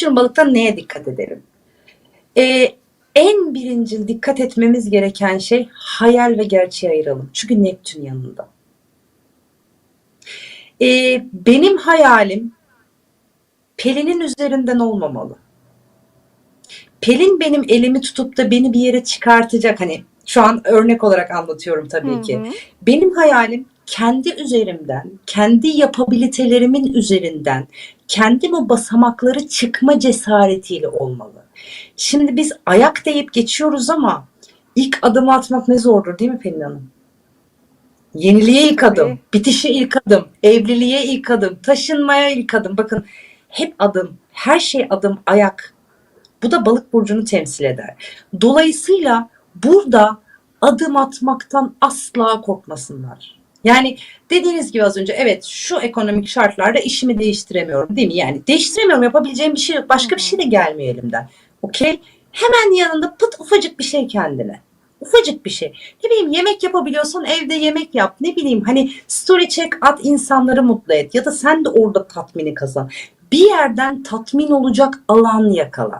Atıyorum balıktan neye dikkat edelim? Ee, en birinci dikkat etmemiz gereken şey hayal ve gerçeği ayıralım. Çünkü Neptün yanında. Ee, benim hayalim Pelin'in üzerinden olmamalı. Pelin benim elimi tutup da beni bir yere çıkartacak. Hani şu an örnek olarak anlatıyorum tabii Hı ki. Benim hayalim kendi üzerimden, kendi yapabilitelerimin üzerinden, kendim o basamakları çıkma cesaretiyle olmalı. Şimdi biz ayak deyip geçiyoruz ama ilk adımı atmak ne zordur değil mi Pelin Hanım? Yeniliğe ilk adım, bitişe ilk adım, evliliğe ilk adım, taşınmaya ilk adım. Bakın hep adım, her şey adım, ayak. Bu da balık burcunu temsil eder. Dolayısıyla burada adım atmaktan asla korkmasınlar. Yani dediğiniz gibi az önce evet şu ekonomik şartlarda işimi değiştiremiyorum değil mi? Yani değiştiremiyorum yapabileceğim bir şey yok. Başka bir şey de gelmiyor elimden. Okey? Hemen yanında pıt ufacık bir şey kendine. Ufacık bir şey. Ne bileyim yemek yapabiliyorsan evde yemek yap. Ne bileyim hani story check at insanları mutlu et. Ya da sen de orada tatmini kazan. Bir yerden tatmin olacak alan yakala.